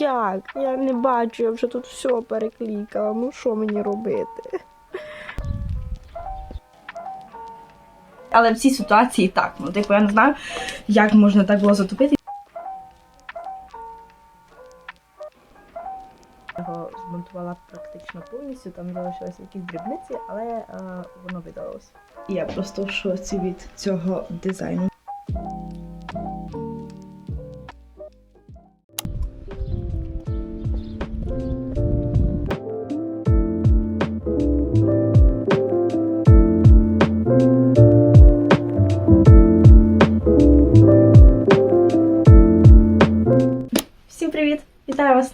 Як? Я не бачу, я вже тут все переклікала. Ну що мені робити? Але в цій ситуації так. Ну, типу, я не знаю, як можна так було затопити. Його змонтувала практично повністю, там залишилися якісь дрібниці, але е, воно видалося. І я просто в шоці від цього дизайну.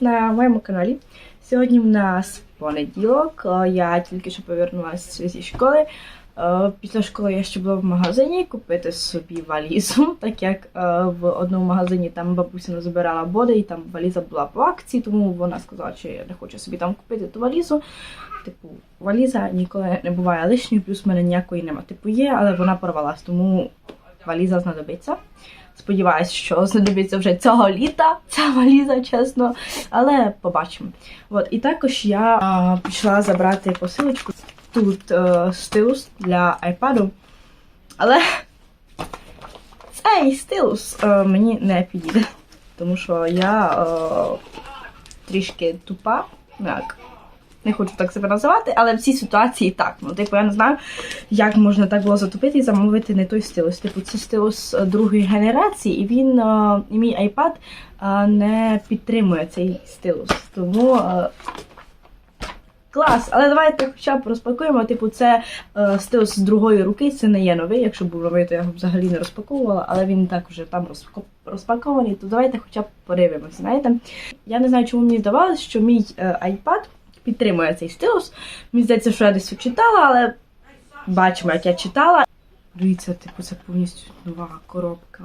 На моєму каналі. Сьогодні в нас понеділок. Я тільки що повернулася зі школи. Е, Після школи я ще була в магазині купити собі валізу, так як е, в одному магазині там бабуся збирала боди, і там валіза була по акції, тому вона сказала, що я не хочу собі там купити ту валізу. Типу, валіза ніколи не буває лишньою, плюс в мене ніякої нема. Типу є, але вона порвалась, тому валіза знадобиться. Сподіваюсь, що знадобиться вже цього літа ця валіза, чесно. Але побачимо. От, і також я а, пішла забрати посилочку. Тут е, стилус для iPad. Але цей стилус е, мені не підійде. Тому що я е, трішки тупа. Як? Не хочу так себе називати, але в цій ситуації так. Ну, типу, я не знаю, як можна так було затопити і замовити не той стилус. Типу, це стилус е, другої генерації, і він, е, і мій iPad е, не підтримує цей стилус. Тому клас. Але давайте хоча б розпакуємо. Типу, це стилус з другої руки, це не є новий. Якщо був новий, то я його взагалі не розпаковувала, але він так вже там розпако- розпакований. То давайте хоча б подивимося. Знаєте, я не знаю, чому мені здавалося, що мій е, iPad підтримує цей стилус. Мені здається, що я десь читала, але бачимо, як я читала. Дивіться, типу, це повністю нова коробка.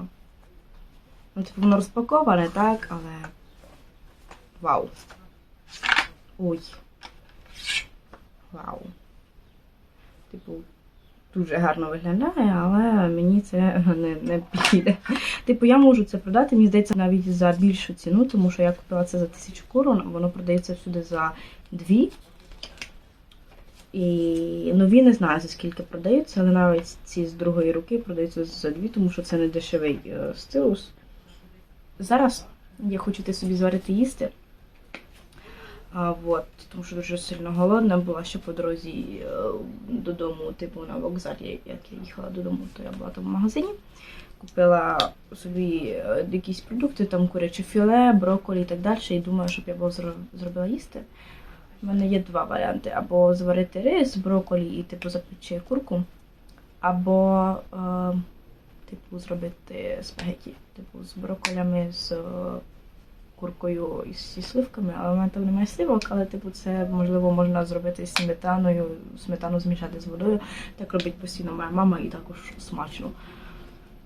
Ну, типу, воно розпаковане, так, але. Вау. Ой. Вау. Типу, дуже гарно виглядає, але мені це не, не підійде. Типу, я можу це продати, мені здається, навіть за більшу ціну, тому що я купила це за тисячу корон, воно продається всюди за дві. І нові не знаю за скільки продаються, але навіть ці з другої руки продаються за дві, тому що це не дешевий е, стилус. Зараз я хочу йти собі зварити їсти. А, вот, тому що дуже сильно голодна була ще по дорозі е, додому, типу на вокзалі, як я їхала додому, то я була там в магазині. Купила собі е, якісь продукти, там куряче філе, брокколі і так далі. І думаю, щоб я була зробила їсти. У мене є два варіанти: або зварити рис, брокколі і типу запечи курку, або е, типу зробити спагеті, типу з брокколями, з куркою і сливками, але в мене там немає сливок, але типу це можливо можна зробити з сметаною, сметану змішати з водою. Так робить постійно моя мама і також смачно.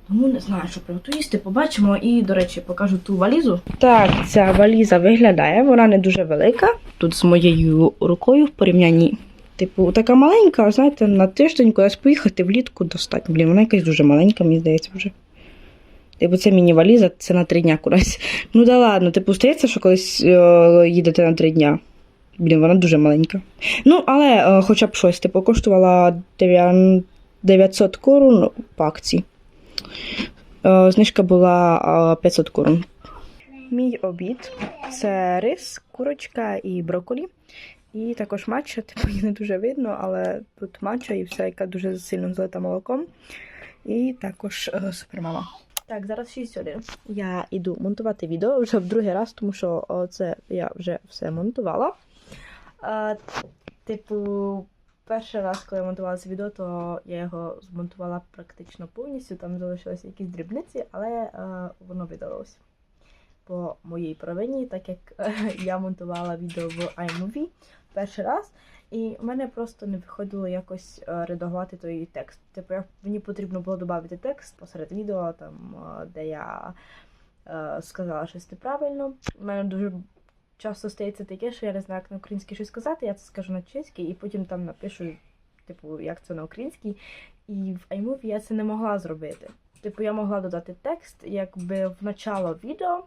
Тому не знаю, що приготую їсти, побачимо. І, до речі, покажу ту валізу. Так, ця валіза виглядає, вона не дуже велика. Тут з моєю рукою в порівнянні. Типу, така маленька, знаєте, на тиждень кудись поїхати влітку достатньо. Блін, вона якась дуже маленька, мені здається, вже. Типу, це міні-валіза, це на три дня кудись. Ну да ладно, типу, здається, що колись е, їдете на три дня. Блін, вона дуже маленька. Ну, але е, хоча б щось, типу, коштувала 9 900 корун по акції. Е, Знижка була е, 500 корун. Мій обід це рис, курочка і брокколі. І також матча, типу її не дуже видно, але тут матча і вся, яка дуже сильно залита молоком. І також супермама. Так, зараз 6.1. Я йду монтувати відео вже в другий раз, тому що це я вже все монтувала. Е, типу, перший раз, коли я монтувала це відео, то я його змонтувала практично повністю. Там залишилися якісь дрібниці, але е, воно видалося по моїй провині, так як е, я монтувала відео в iMovie перший раз. І в мене просто не виходило якось е, редагувати той текст. Типу, мені потрібно було додати текст посеред відео, там, е, де я е, сказала щось неправильно. У мене дуже часто стається таке, що я не знаю, як на українській щось сказати, я це скажу на чеській, і потім там напишу, типу, як це на українській. І в iMovie я це не могла зробити. Типу, я могла додати текст, якби в начало відео.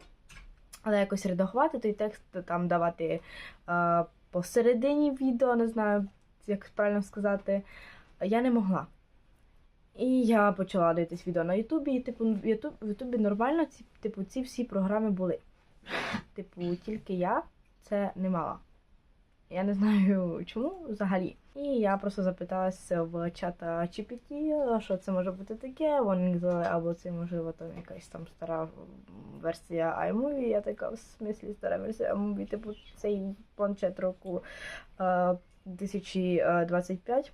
Але якось редагувати той текст, там давати посередині відео, не знаю, як правильно сказати, я не могла. І я почала дивитись відео на Ютубі, і типу в Ютуб, Ютубі нормально ці, типу, ці всі програми були. Типу, тільки я це не мала. Я не знаю чому взагалі. І я просто запиталася в чата GPT, що це може бути таке. Вони казали, або це можливо там якась там стара версія iMovie. Я така в смислі стара версія iMovie, типу цей планшет року е, 2025.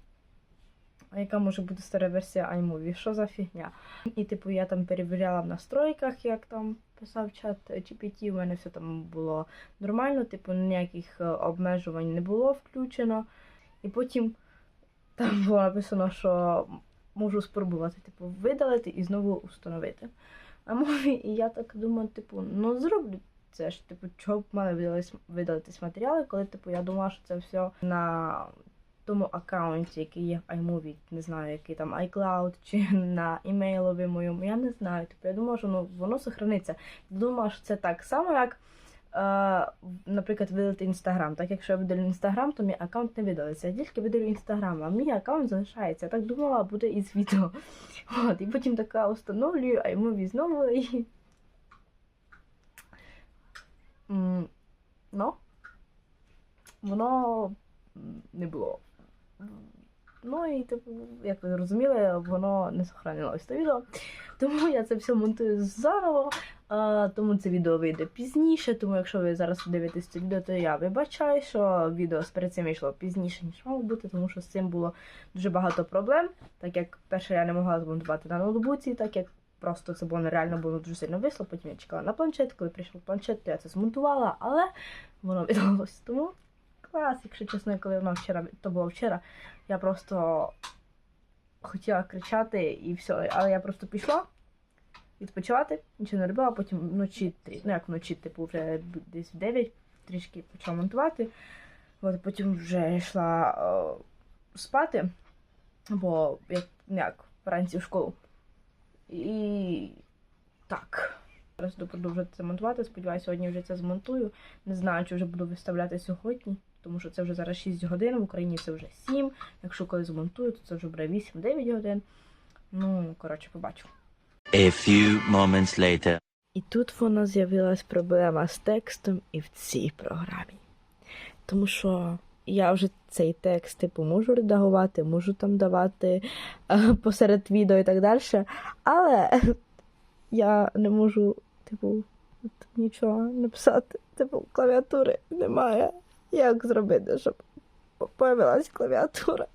Яка може бути стара версія iMovie? Що за фігня? І типу я там перевіряла в настройках, як там писав чат GPT, у мене все там було нормально, типу ніяких е, обмежувань не було включено. І потім там було написано, що можу спробувати типу, видалити і знову установити. А мові, і я так думаю, типу, ну зроблю це ж, типу, чого б мали видалитись матеріали, коли типу, я думала, що це все на тому аккаунті, який є в iMovie, не знаю, який там iCloud чи на імейлові моєму, я не знаю. Типу, я думала, що ну, воно сохраниться. Думала, що це так само, як, е, наприклад, видалити Інстаграм. Так якщо я видалю Інстаграм, то мій аккаунт не видалиться. Я тільки видалю Інстаграм, а мій аккаунт залишається. Я так думала, буде із відео. От, і потім така установлюю, iMovie знову і. Ну, воно не було. Ну і типу, як ви зрозуміли, воно не сохранилось то відео. Тому я це все монтую заново. А, тому це відео вийде пізніше. Тому якщо ви зараз дивитесь це відео, то я вибачаю, що відео перед цим йшло пізніше, ніж мало бути, тому що з цим було дуже багато проблем. Так як перше я не могла змонтувати на ноутбуці, так як просто це було нереально, було дуже сильно висло. Потім я чекала на планшет. Коли прийшов планшет, то я це змонтувала, але воно віддалось. Тому клас, якщо чесно, коли воно вчора, то було вчора, я просто хотіла кричати і все. Але я просто пішла відпочивати, нічого не робила, потім вночі, ну як вночі, типу, вже десь в 9 трішки почала монтувати. От потім вже йшла е, спати, бо як, як вранці в школу. І так. Зараз буду продовжувати це монтувати. Сподіваюся, сьогодні вже це змонтую. Не знаю, чи вже буду виставляти сьогодні, тому що це вже зараз 6 годин, в Україні це вже 7. Якщо коли змонтую, то це вже буде 8-9 годин. Ну, коротше, побачу. A few moments later. І тут вона з'явилась проблема з текстом і в цій програмі. Тому що я вже цей текст типу можу редагувати, можу там давати е, посеред відео і так далі. Але я не можу, типу, нічого написати. Типу, клавіатури немає. Як зробити, щоб появилась клавіатура?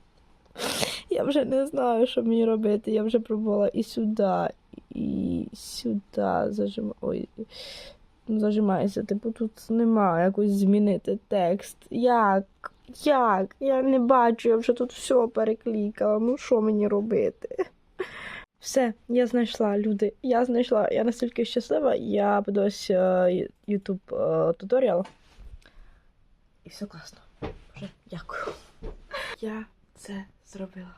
Я вже не знаю, що мені робити. Я вже пробувала і сюди, і сюди зажимаю. Ой, зажимається. Типу, тут немає якось змінити текст. Як? Як? Я не бачу, я вже тут все переклікала. Ну що мені робити? Все, я знайшла люди. Я знайшла. Я настільки щаслива, я подивилась е, YouTube е, туторіал. І все класно. Боже, дякую. Я це зробила.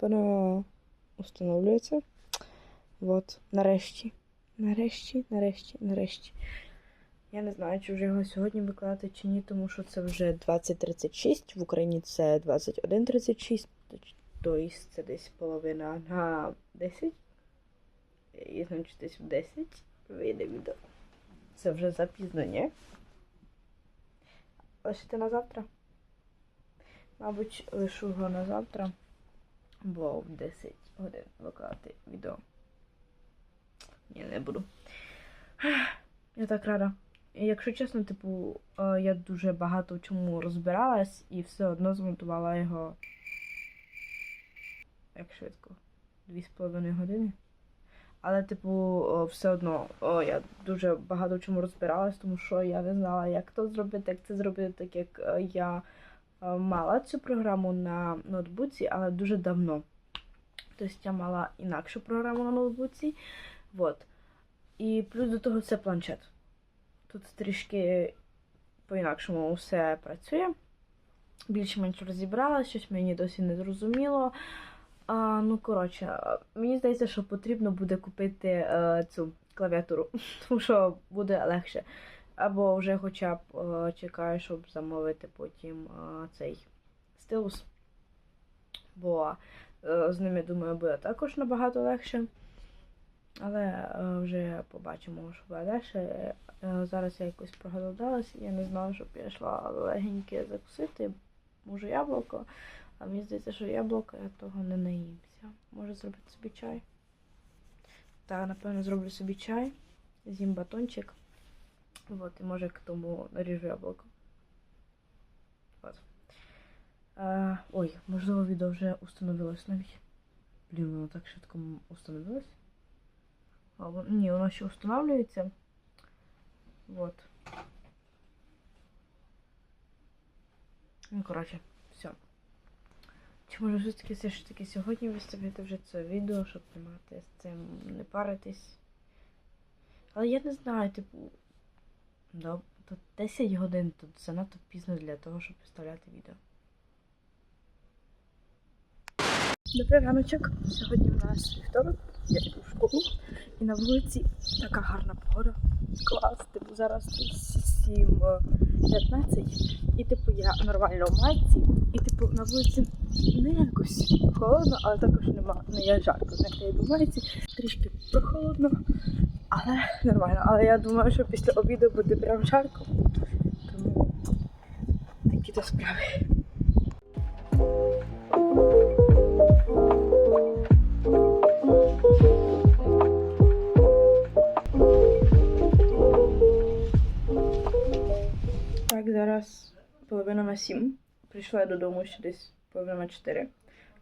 Воно установлюється. От, нарешті. Нарешті, нарешті, нарешті. Я не знаю, чи вже його сьогодні викладати чи ні, тому що це вже 20.36, в Україні це 21.36, тобто це десь половина на 10. І значить десь в 10 вийде відео. Це вже запізно, ні? Лишити на завтра. Мабуть, лишу його на завтра, бо в 10 годин викладати відео. Ні, не буду. Я так рада. Якщо чесно, типу, е, я дуже багато в чому розбиралась і все одно змонтувала його. Як швидко? Дві з половиною години. Але, типу, все одно я дуже багато в чому розбиралась, тому що я не знала, як то зробити, як це зробити, так як е, я е, мала цю програму на ноутбуці, але дуже давно. Тобто я мала інакшу програму на ноутбуці. Вот. І плюс до того це планшет. Тут трішки по-інакшому все працює. Більш-менш розібралася, щось мені досі не зрозуміло. А, ну, коротше, мені здається, що потрібно буде купити е, цю клавіатуру, тому що буде легше. Або вже хоча б е, чекаю, щоб замовити потім е, цей стилус. Бо е, з ними, думаю, буде також набагато легше. Але е, вже побачимо, що буде далі. Е, зараз я якось проголодалась, я не знала, щоб я йшла легеньке закусити. Може яблуко, а мені здається, що яблуко я того не наїмся. Може зробити собі чай. Так, напевно, зроблю собі чай, з'їм батончик. Вот, і може к тому наріжу яблуко. От. Е, ой, можливо, відео вже установилось навіть. Блін, воно так швидко установилось. А, вон- ні, воно ще устанавливається. Вот. Ну, коротше. Чи може все таки все ж таки сьогодні виставити вже це відео, щоб не з цим не паритись. Але я не знаю, типу. Да, тут 10 годин тут занадто пізно для того, щоб виставляти відео. Добрий раночок. Сьогодні в нас вівторок, я йду в школу, і на вулиці така гарна погода. Клас, типу зараз 7.15, і типу я нормально в майці, і типу на вулиці не якось холодно, але також нема, не є жарко. Знаєте, я йду трішки прохолодно, але нормально. Але я думаю, що після обіду буде прям жарко. Тому такі то справи. Так, зараз половина на сім. Прийшла я додому ще десь на чотири.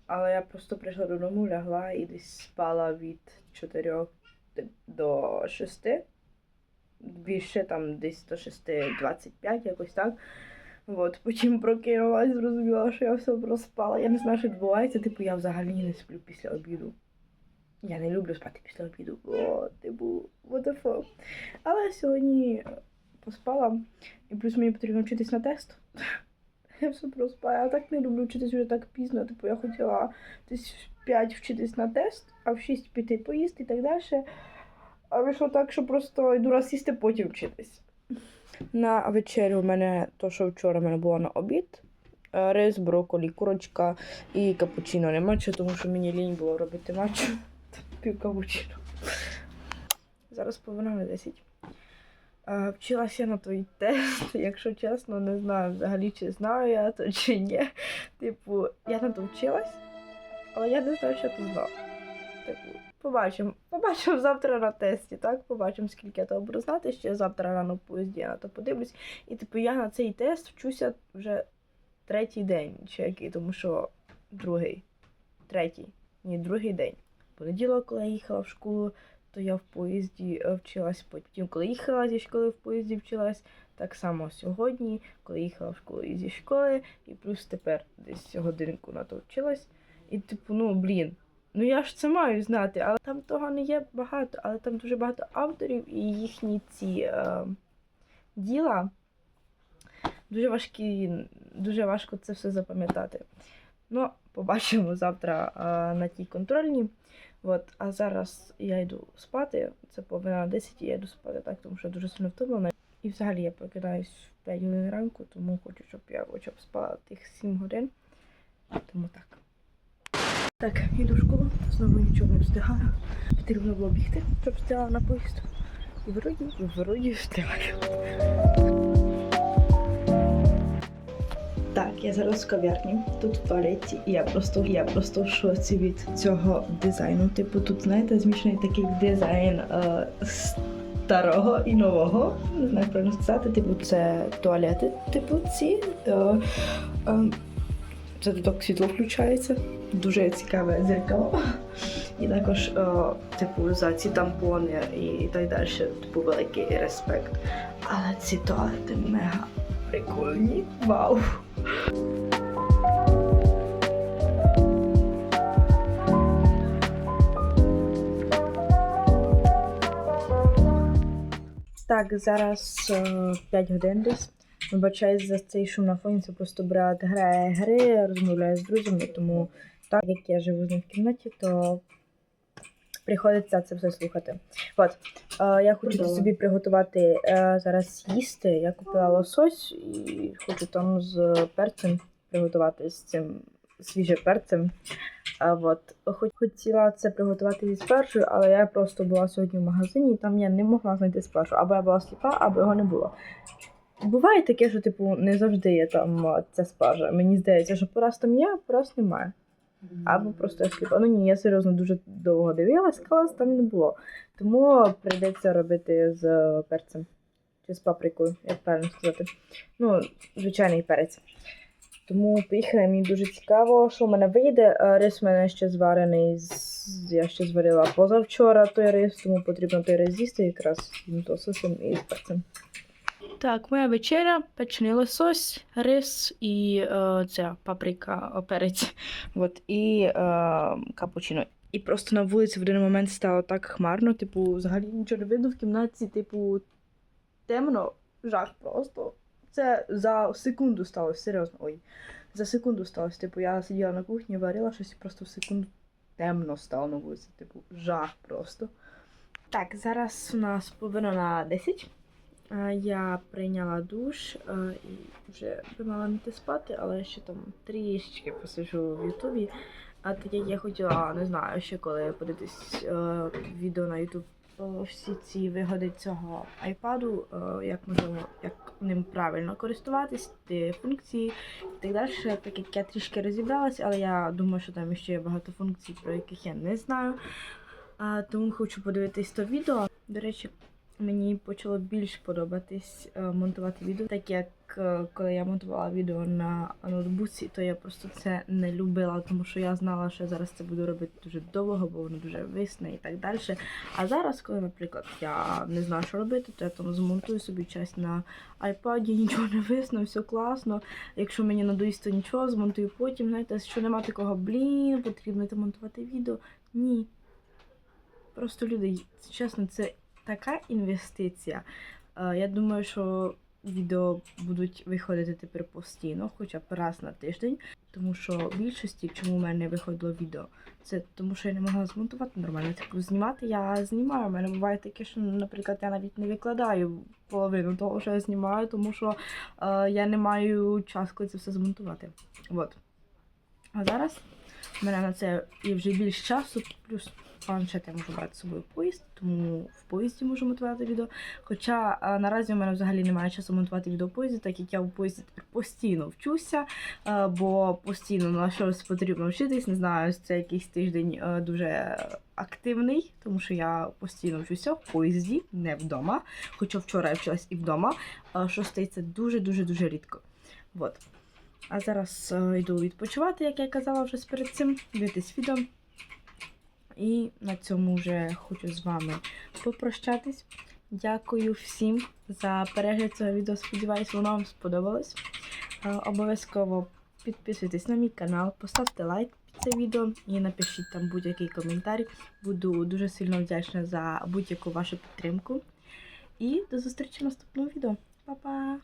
Але я просто прийшла додому, лягла і десь спала від 4 до 6. Більше там десь до 6.25, якось так. От, потім прокинулась, зрозуміла, що я все проспала. Я не знаю, що відбувається. Типу, я взагалі не сплю після обіду. Я не люблю спати після обіду. О, типу, what the fuck. Але сьогодні поспала. І плюс мені потрібно вчитись на тест. Я все проспала. Я так не люблю вчитись вже так пізно. Типу я хотіла десь в 5 вчитись на тест, а в 6 піти поїсти і так далі. А вийшло так, що просто йду раз їсти, потім вчитись. На вечерю у мене то, що вчора в мене було на обід. Е, Рис, брокколі, курочка і капучино. Не матчу, тому що мені лінь було робити матчу. Пів капучино. Зараз повинна на 10. Е, Вчилася на той тест, якщо чесно, не знаю взагалі, чи знаю я то чи ні. Типу, я на то вчилась, але я не знаю, що то знав. Типу, побачимо. Побачимо завтра на тесті, так? Побачимо, скільки я того буду знати. Ще завтра рано поїзді я на то подивлюсь. І типу я на цей тест вчуся вже третій день, чи який, тому що другий, третій, ні, другий день. Понеділок, коли я їхала в школу, то я в поїзді е, вчилась. Потім, коли їхала зі школи, в поїзді вчилась. Так само сьогодні, коли їхала в школу і зі школи, і плюс тепер десь годинку на то вчилась. І типу, ну блін, ну я ж це маю знати, але там того не є багато, але там дуже багато авторів і їхні ці е, діла. Дуже важкі, дуже важко це все запам'ятати. Ну, побачимо завтра е, на тій контрольній. От, а зараз я йду спати. Це повинна на 10 і я йду спати так, тому що дуже сильно втомлена. І взагалі я прокидаюсь в 5 годин ранку, тому хочу, щоб я хоча б спала тих 7 годин. Тому так. Так, йду в школу, знову нічого не встигаю. Потрібно було бігти, щоб встигала на поїзд. І вроді, вроді встигаю. Так, я зараз в кав'ярні, тут в туалеті, і я просто я просто в шоці від цього дизайну. Типу, тут, знаєте, змішаний такий дизайн е, старого і нового. Не знаю, як правильно сказати. Типу, це туалети, типу, ці. Е, е, це тут світло включається. Дуже цікаве зеркало. І також, е, типу, за ці тампони і так далі, типу, великий респект. Але ці туалети мега прикольні. Вау! Так, зараз е, 5 годин десь. Вибачаюсь за цей шум на фоні, це просто брат грає гри, розмовляє з друзями, тому так як я живу з ним в кімнаті, то приходиться це все слухати. От, е, я хочу Чудово. собі приготувати е, зараз їсти. Я купила лосось і хочу там з перцем приготувати з цим свіжим перцем. А от хоч хотіла це приготувати зі спаржею, але я просто була сьогодні в магазині, і там я не могла знайти спаржу. Або я була сліпа, або його не було. Буває таке, що типу не завжди є там ця спаржа. Мені здається, що пораз там є, а пораз немає. Або просто я сліпа. Ну ні, я серйозно дуже довго дивилась, клас там не було. Тому прийдеться робити з перцем. Чи з паприкою, як правильно сказати. Ну, звичайний перець. Тому поїхали, мені дуже цікаво, що в мене вийде. Е, Рис в мене ще зварений. Я ще зварила позавчора той рис, тому потрібно той рис з'їсти якраз з лососем і з перцем. Так, моя вечеря, печений лосось, рис і е, ця паприка, о, перець. От, і е, капучино. І просто на вулиці в один момент стало так хмарно, типу, взагалі нічого не видно в кімнаті, типу, темно, жах просто. Це за секунду сталося, серйозно. Ой. За секунду сталося. Типу, я сиділа на кухні, варила щось і просто в секунду темно стало на вулиці. Типу, жах просто. Так, зараз у нас половина на 10. Я прийняла душ е, і вже би мала йти спати, але ще там трішечки посиджу в Ютубі. А так як я хотіла, не знаю, ще коли подивитись е, відео на Ютуб про всі ці вигоди цього айпаду, е, як можливо, як ним правильно користуватись, ті функції і так далі. Так як я трішки розібралась, але я думаю, що там ще є багато функцій, про яких я не знаю. Тому хочу подивитись то відео. До речі, мені почало більш подобатись е, монтувати відео, так як е, коли я монтувала відео на ноутбуці, то я просто це не любила, тому що я знала, що я зараз це буду робити дуже довго, бо воно дуже висне і так далі. А зараз, коли, наприклад, я не знаю, що робити, то я там змонтую собі часть на айпаді, нічого не висно, все класно. Якщо мені надоїсть, то нічого, змонтую потім. Знаєте, що нема такого, блін, потрібно це монтувати відео. Ні. Просто люди, чесно, це така інвестиція. Е, Я думаю, що відео будуть виходити тепер постійно, хоча б раз на тиждень. Тому що в більшості, чому в мене виходило відео, це тому, що я не могла змонтувати нормально. Типу, знімати я знімаю. У мене буває таке, що, наприклад, я навіть не викладаю половину того, що я знімаю, тому що е, я не маю часу, коли це все змонтувати. От. А зараз в мене на це є вже більш часу, плюс планшет я можу брати з собою поїзд, тому в поїзді можу монтувати відео. Хоча а, наразі у мене взагалі немає часу монтувати відео в поїзді, так як я в поїзді тепер постійно вчуся, а, бо постійно на щось потрібно вчитись. Не знаю, це якийсь тиждень а, дуже активний, тому що я постійно вчуся в поїзді, не вдома. Хоча вчора я вчилась і вдома, а, що стається дуже-дуже дуже рідко. От. А зараз е, йду відпочивати, як я казала вже перед цим, дивитись відео. І на цьому вже хочу з вами попрощатись. Дякую всім за перегляд цього відео. Сподіваюсь, воно вам сподобалось. Е, Обов'язково підписуйтесь на мій канал, поставте лайк під це відео і напишіть там будь-який коментар. Буду дуже сильно вдячна за будь-яку вашу підтримку. І до зустрічі в наступному відео. Па-па!